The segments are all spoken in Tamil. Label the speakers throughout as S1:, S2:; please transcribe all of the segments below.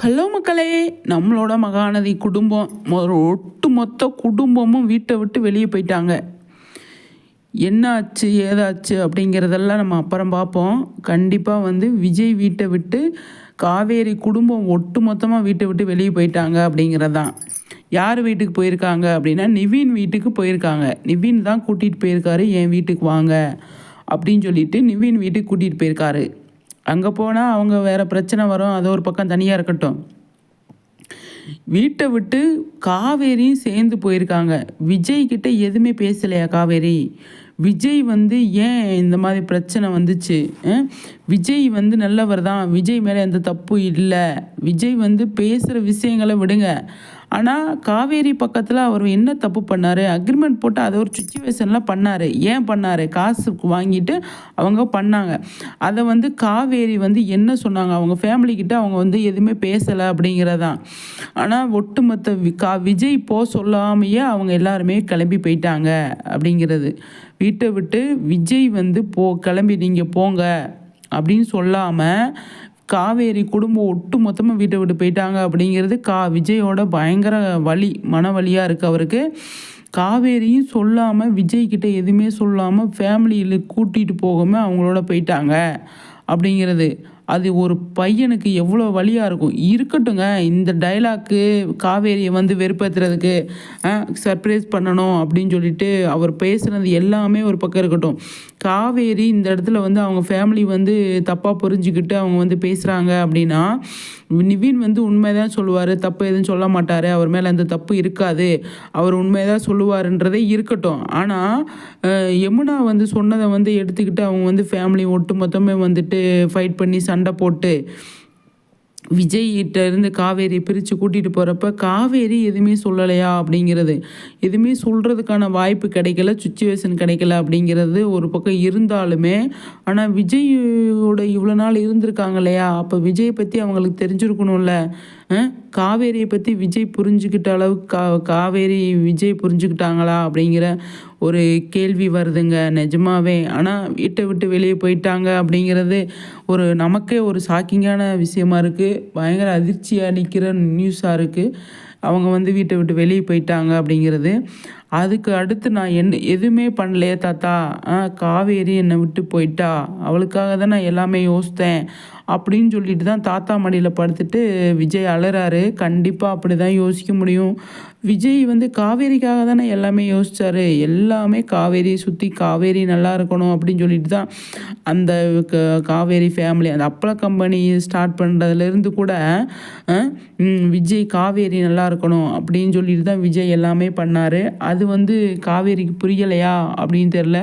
S1: ஹலோ மக்களே நம்மளோட மகாநதி குடும்பம் ஒரு ஒட்டு மொத்த குடும்பமும் வீட்டை விட்டு வெளியே போயிட்டாங்க. என்ன ஆச்சு ஏதாச்சு அப்படிங்கிறதெல்லாம் நம்ம அப்புறம் பார்ப்போம். கண்டிப்பாக வந்து விஜய் வீட்டை விட்டு காவேரி குடும்பம் ஒட்டு மொத்தமாக வீட்டை விட்டு வெளியே போயிட்டாங்க அப்படிங்கிறது தான் யார் வீட்டுக்கு போயிருக்காங்க அப்படின்னா நிவின் வீட்டுக்கு போயிருக்காங்க. நிவின் தான் கூட்டிகிட்டு போயிருக்காரு என் வீட்டுக்கு வாங்க? அப்படின்னு சொல்லிட்டு நிவின் வீட்டுக்கு கூட்டிகிட்டு போயிருக்காரு. அங்கே போனால் அவங்க வேறு பிரச்சனை வரும். அது ஒரு பக்கம் தனியாக இருக்கட்டும். வீட்டை விட்டு காவேரியும் சேர்ந்து போயிருக்காங்க. விஜய் கிட்ட எதுவுமே பேசலையா காவேரி? விஜய் வந்து ஏன் இந்த மாதிரி பிரச்சனை வந்துச்சு? விஜய் வந்து நல்லவர் தான் விஜய் மேலே எந்த தப்பும் இல்லை. விஜய் வந்து பேசுகிற விஷயங்களை விடுங்க. ஆனால் காவேரி பக்கத்தில் அவர் என்ன தப்பு பண்ணார்? அக்ரிமெண்ட் போட்டு அதை ஒரு சுச்சுவேஷன்லாம் பண்ணார். ஏன் பண்ணார்? காசு வாங்கிட்டு அவங்க பண்ணாங்க. அதை வந்து காவேரி வந்து என்ன சொன்னாங்க? அவங்க ஃபேமிலிக்கிட்ட அவங்க வந்து எதுவுமே பேசலை அப்படிங்கிறதான் ஆனால் ஒட்டுமொத்த கா விஜய் போ சொல்லாமையே அவங்க எல்லாருமே கிளம்பி போயிட்டாங்க அப்படிங்கிறது. வீட்டை விட்டு விஜய் வந்து போ கிளம்பி நீங்கள் போங்க அப்படின்னு சொல்லாமல் காவேரி குடும்பம் ஒட்டு மொத்தமாக வீட்டை விட்டு போயிட்டாங்க அப்படிங்கிறது கா விஜயோட பயங்கர வலி மன வலியாக இருக்குது அவருக்கு. காவேரியும் சொல்லாமல் விஜய்கிட்ட எதுவுமே சொல்லாமல் ஃபேமிலியில் கூட்டிகிட்டு போகாமல் அவங்களோட போயிட்டாங்க அப்படிங்கிறது. அது ஒரு பையனுக்கு எவ்வளோ வழியாக இருக்கும். இருக்கட்டுங்க இந்த டைலாக்கு காவேரியை வந்து வெறுப்பேற்றுறதுக்கு சர்ப்ரைஸ் பண்ணணும் அப்படின்னு சொல்லிட்டு அவர் பேசுனது எல்லாமே ஒரு பக்கம் இருக்கட்டும். காவேரி இந்த இடத்துல வந்து அவங்க ஃபேமிலி வந்து தப்பாக புரிஞ்சுக்கிட்டு அவங்க வந்து பேசுகிறாங்க அப்படின்னா நிவின் வந்து உண்மைதான் சொல்லுவார் தப்பு எதுவும் சொல்ல மாட்டார் அவர் மேலே அந்த தப்பு இருக்காது அவர் உண்மைதான் சொல்லுவாருன்றதே இருக்கட்டும். ஆனால் யமுனா வந்து சொன்னதை வந்து எடுத்துக்கிட்டு அவங்க வந்து ஃபேமிலி ஒட்டு மொத்தமே வந்துட்டு ஃபைட் பண்ணி சண்டை போட்டு விஜய்கிட்ட இருந்து காவேரி பிரித்து கூட்டிகிட்டு போகிறப்ப காவேரி எதுவுமே சொல்லலையா? அப்படிங்கிறது. எதுவுமே சொல்கிறதுக்கான வாய்ப்பு கிடைக்கல சுச்சுவேஷன் கிடைக்கல அப்படிங்கிறது ஒரு பக்கம் இருந்தாலுமே ஆனால் விஜயோட இவ்வளோ நாள் இருந்திருக்காங்க இல்லையா? அப்போ விஜய் பற்றி அவங்களுக்கு தெரிஞ்சிருக்கணும்ல. காவேரியை பற்றி விஜய் புரிஞ்சுக்கிட்ட அளவுக்கு கா காவேரி விஜய் புரிஞ்சுக்கிட்டாங்களா அப்படிங்கிற ஒரு கேள்வி வருதுங்க நிஜமாவே. ஆனால் வீட்டை விட்டு வெளியே போயிட்டாங்க அப்படிங்கிறது ஒரு நமக்கே ஒரு ஷாக்கிங்கான விஷயமா இருக்குது பயங்கர அதிர்ச்சியாக நிற்கிற நியூஸாக இருக்குது அவங்க வந்து வீட்டை விட்டு வெளியே போயிட்டாங்க அப்படிங்கிறது. அதுக்கு அடுத்து நான் என்ன எதுவுமே பண்ணலையே தாத்தா. காவேரி என்னை விட்டு போயிட்டா. அவளுக்காக தான் நான் எல்லாமே யோசித்தேன். அப்படின்னு சொல்லிட்டு தான் தாத்தா மடியில் படுத்துட்டு விஜய் அலறாரு. கண்டிப்பாக அப்படி தான் யோசிக்க முடியும். விஜய் வந்து காவேரிக்காக தானே எல்லாமே யோசித்தார் எல்லாமே காவேரி சுற்றி காவேரி நல்லா இருக்கணும் அப்படின்னு சொல்லிட்டு தான் அந்த காவேரி ஃபேமிலி அந்த அப்பள கம்பெனி ஸ்டார்ட் பண்ணுறதுலேருந்து கூட விஜய் காவேரி நல்லா இருக்கணும் அப்படின்னு சொல்லிட்டு தான் விஜய் எல்லாமே பண்ணார். அது வந்து காவேரிக்கு புரியலையா அப்படின்னு தெரில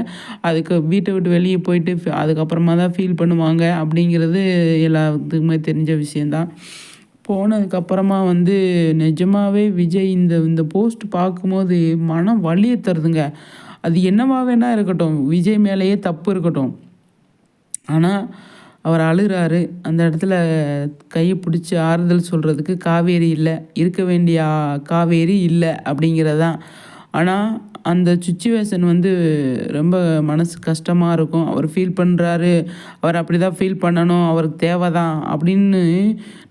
S1: அதுக்கு வீட்டை விட்டு வெளியே போயிட்டு அதுக்கப்புறமா தான் ஃபீல் பண்ணுவாங்க அப்படிங்கிறது எல்லாத்துக்குமே தெரிஞ்ச விஷயந்தான் போனதுக்கப்புறமா வந்து நிஜமாகவே விஜய் இந்த இந்த போஸ்ட் பார்க்கும்போது மனம் வலியை தருதுங்க. அது என்னவா வேணா இருக்கட்டும். விஜய் மேலேயே தப்பு இருக்கட்டும். ஆனால் அவர் அழுகிறாரு. அந்த இடத்துல கையை பிடிச்சி ஆறுதல் சொல்கிறதுக்கு காவேரி இல்லை. இருக்க வேண்டிய காவேரி இல்லை அப்படிங்கிறதான் ஆனால் அந்த சுச்சுவேஷன் வந்து ரொம்ப மனசு கஷ்டமாக இருக்கும். அவர் ஃபீல் பண்ணுறாரு அவர் அப்படி தான் ஃபீல் பண்ணணும். அவருக்கு தேவை தான் அப்படின்னு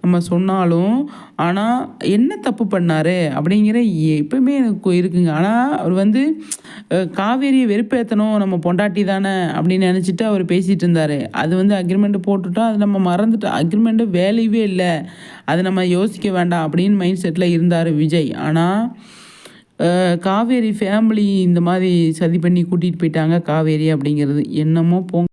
S1: நம்ம சொன்னாலும் ஆனால் என்ன தப்பு பண்ணார் அப்படிங்கிற எப்பவுமே எனக்கு இருக்குங்க. ஆனால் அவர் வந்து காவேரியை வெறுப்பேற்றணும் நம்ம பொண்டாட்டி தானே அப்படின்னு நினச்சிட்டு அவர் பேசிகிட்டு இருந்தார். அது வந்து அக்ரிமெண்ட்டு போட்டுட்டோம். அது நம்ம மறந்துட்டோம். அக்ரிமெண்ட்டு வேலையவே இல்லை. அது நம்ம யோசிக்க வேண்டாம் அப்படின்னு மைண்ட் செட்டில் இருந்தார் விஜய். ஆனால் காவேரி ஃபேமிலி இந்த மாதிரி சதி பண்ணி கூட்டிகிட்டு போயிட்டாங்க. காவேரி அப்படிங்கிறது என்னமோ போங்க.